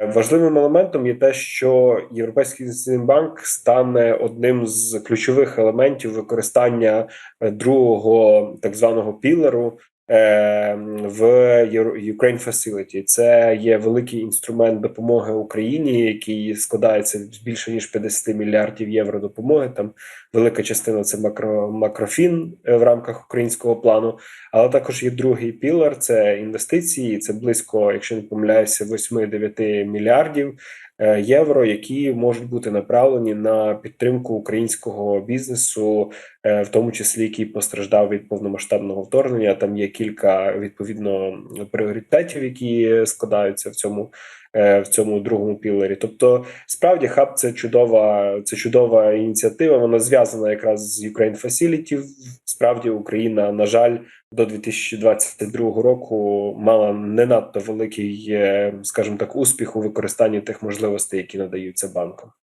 Важливим елементом є те, що Європейський інвестиційний банк стане одним з ключових елементів використання другого так званого пілеру в Євро- Ukraine Facility. Це є великий інструмент допомоги Україні, який складається з більше ніж 50 мільярдів євро допомоги. Там велика частина це макро макрофін е, в рамках українського плану. Але також є другий пілар це інвестиції. Це близько, якщо не помиляюся, 8-9 мільярдів євро, які можуть бути направлені на підтримку українського бізнесу, е, в тому числі який постраждав від повномасштабного вторгнення. Там є кілька відповідно пріоритетів, які складаються в цьому. Е, В цьому другому пілері, тобто справді хаб це чудова, це чудова ініціатива. Вона зв'язана якраз з Ukraine Facility. Справді Україна, на жаль, до 2022 року мала не надто великий, е, скажімо так, успіх у використанні тих можливостей, які надаються банком.